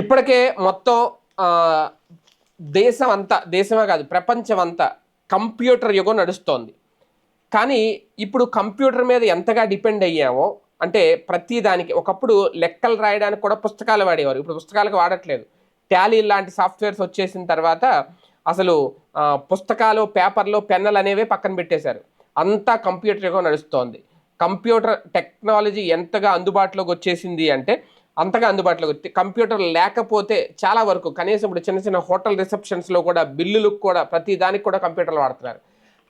ఇప్పటికే మొత్తం దేశం అంతా దేశమే కాదు ప్రపంచం అంతా కంప్యూటర్ యుగం నడుస్తోంది. కానీ ఇప్పుడు కంప్యూటర్ మీద ఎంతగా డిపెండ్ అయ్యామో అంటే ప్రతి దానికి ఒకప్పుడు లెక్కలు రాయడానికి కూడా పుస్తకాలు వాడేవారు. ఇప్పుడు పుస్తకాలకు వాడట్లేదు. టాలీ లాంటి సాఫ్ట్వేర్స్ వచ్చేసిన తర్వాత అసలు పుస్తకాలు పేపర్లు పెన్నులు అనేవి పక్కన పెట్టేశారు. అంతా కంప్యూటర్ యుగం నడుస్తోంది. కంప్యూటర్ టెక్నాలజీ ఎంతగా అందుబాటులోకి వచ్చేసింది అంటే అంతగా అందుబాటులోకి వచ్చి కంప్యూటర్ లేకపోతే చాలా వరకు కనీసం ఇప్పుడు చిన్న చిన్న హోటల్ రిసెప్షన్స్లో కూడా బిల్లులకు కూడా ప్రతి దానికి కూడా కంప్యూటర్లు వాడుతున్నారు.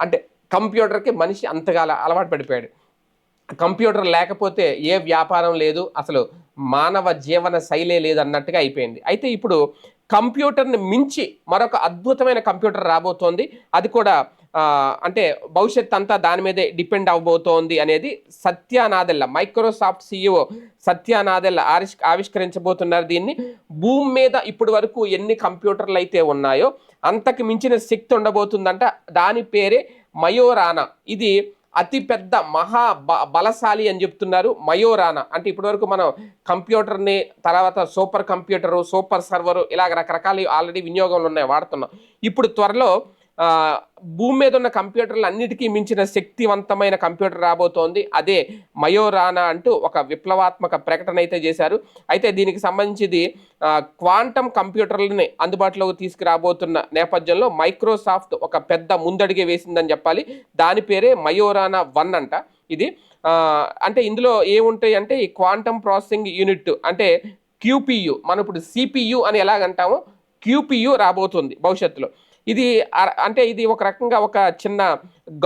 అంటే కంప్యూటర్కి మనిషి అంతగా అలవాటు పడిపోయాడు. కంప్యూటర్ లేకపోతే ఏ వ్యాపారం లేదు అసలు మానవ జీవన శైలే లేదు అన్నట్టుగా అయిపోయింది. అయితే ఇప్పుడు కంప్యూటర్ని మించి మరొక అద్భుతమైన కంప్యూటర్ రాబోతోంది. అది కూడా అంటే భవిష్యత్ అంతా దాని మీదే డిపెండ్ అవబోతోంది అనేది సత్యానాదెల్ల మైక్రోసాఫ్ట్ సిఇఓ సత్యానాదెల్ల ఆవిష్ ఆవిష్కరించబోతున్నారు దీన్ని. భూమి మీద ఇప్పటి వరకు ఎన్ని కంప్యూటర్లు అయితే ఉన్నాయో అంతకు మించిన శక్తి ఉండబోతుందంట దాని పేరే మయోరానా. ఇది అతిపెద్ద మహా బ బలశాలి అని చెప్తున్నారు మయోరానా. అంటే ఇప్పటివరకు మనం కంప్యూటర్ని తర్వాత సూపర్ కంప్యూటరు సూపర్ సర్వరు ఇలాగ రకరకాల ఆల్రెడీ వినియోగంలో ఉన్నాయి వాడుతున్నాం. ఇప్పుడు త్వరలో భూమి మీద ఉన్న కంప్యూటర్లు అన్నిటికీ మించిన శక్తివంతమైన కంప్యూటర్ రాబోతోంది. అదే మయోరానా అంటూ ఒక విప్లవాత్మక ప్రకటన అయితే చేశారు. అయితే దీనికి సంబంధించి క్వాంటమ్ కంప్యూటర్లని అందుబాటులోకి తీసుకురాబోతున్న నేపథ్యంలో మైక్రోసాఫ్ట్ ఒక పెద్ద ముందడిగే వేసిందని చెప్పాలి. దాని పేరే మయోరానా వన్ అంట. ఇది అంటే ఇందులో ఏముంటాయి అంటే ఈ క్వాంటమ్ ప్రాసెసింగ్ యూనిట్ అంటే క్యూపీయు మనం ఇప్పుడు సిపియు అని ఎలాగంటామో క్యూపీయు రాబోతుంది భవిష్యత్తులో. ఇది అంటే ఇది ఒక రకంగా ఒక చిన్న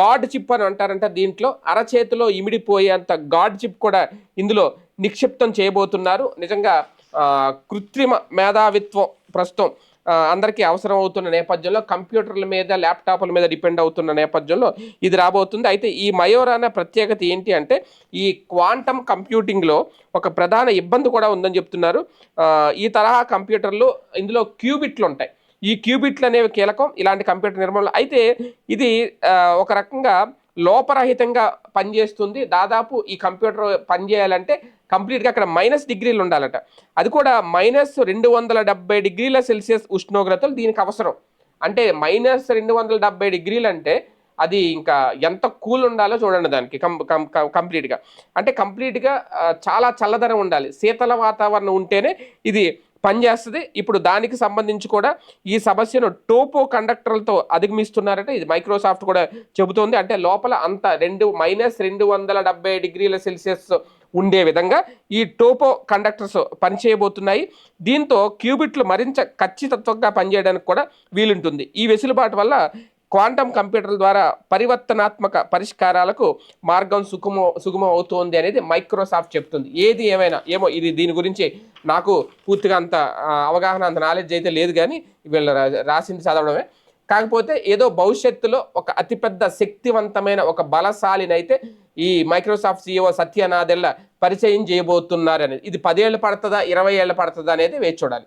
గాడ్ చిప్ అని అంటారంట దీంట్లో. అరచేతిలో ఇమిడిపోయేంత గాడ్ చిప్ కూడా ఇందులో నిక్షిప్తం చేయబోతున్నారు. నిజంగా కృత్రిమ మేధావిత్వం ప్రస్తుతం అందరికీ అవసరం అవుతున్న నేపథ్యంలో కంప్యూటర్ల మీద ల్యాప్టాప్ల మీద డిపెండ్ అవుతున్న నేపథ్యంలో ఇది రాబోతుంది. అయితే ఈ మయోరాన ప్రత్యేకత ఏంటి అంటే ఈ క్వాంటమ్ కంప్యూటింగ్లో ఒక ప్రధాన ఇబ్బంది కూడా ఉందని చెప్తున్నారు. ఈ తరహా కంప్యూటర్లు ఇందులో క్యూబిట్లు ఉంటాయి. ఈ క్యూబిట్లు అనేవి కీలకం. ఇలాంటి కంప్యూటర్ నిర్మాణంలో అయితే ఇది ఒక రకంగా లోపరహితంగా పనిచేస్తుంది. దాదాపు ఈ కంప్యూటర్ పనిచేయాలంటే కంప్లీట్గా అక్కడ మైనస్ డిగ్రీలు ఉండాలట. అది కూడా మైనస్ రెండు వందల డెబ్బై డిగ్రీల సెల్సియస్ ఉష్ణోగ్రతలు దీనికి అవసరం. అంటే మైనస్ రెండు వందల డెబ్బై డిగ్రీలు అంటే అది ఇంకా ఎంత కూల్ ఉండాలో చూడండి దానికి కం కం కంప్లీట్గా. అంటే కంప్లీట్గా చాలా చల్లదనం ఉండాలి. శీతల వాతావరణం ఉంటేనే ఇది పనిచేస్తుంది. ఇప్పుడు దానికి సంబంధించి కూడా ఈ సమస్యను టోపో కండక్టర్లతో అధిగమిస్తున్నారంటే ఇది మైక్రోసాఫ్ట్ కూడా చెబుతోంది. అంటే లోపల అంత రెండు మైనస్ రెండు వందల డెబ్బై డిగ్రీల సెల్సియస్ ఉండే విధంగా ఈ టోపో కండక్టర్స్ పనిచేయబోతున్నాయి. దీంతో క్యూబిట్లు మరింత ఖచ్చితత్వంగా పనిచేయడానికి కూడా వీలుంటుంది. ఈ వెసులుబాటు వల్ల క్వాంటమ్ కంప్యూటర్ల ద్వారా పరివర్తనాత్మక పరిష్కారాలకు మార్గం సుగమం సుగమం అవుతోంది అనేది మైక్రోసాఫ్ట్ చెప్తుంది. ఏది ఏమైనా ఏమో ఇది దీని గురించి నాకు పూర్తిగా అంత అవగాహన అంత నాలెడ్జ్ అయితే లేదు కానీ వీళ్ళు రా- రాసింది చదవడమే. కాకపోతే ఏదో భవిష్యత్తులో ఒక అతిపెద్ద శక్తివంతమైన ఒక బలశాలినైతే ఈ మైక్రోసాఫ్ట్ సిఇఓ సత్యనాదెల్ల పరిచయం చేయబోతున్నారనేది. ఇది పదేళ్ళు పడుతుందా ఇరవై ఏళ్ళు పడుతుందా అనేది వేచి చూడాలి.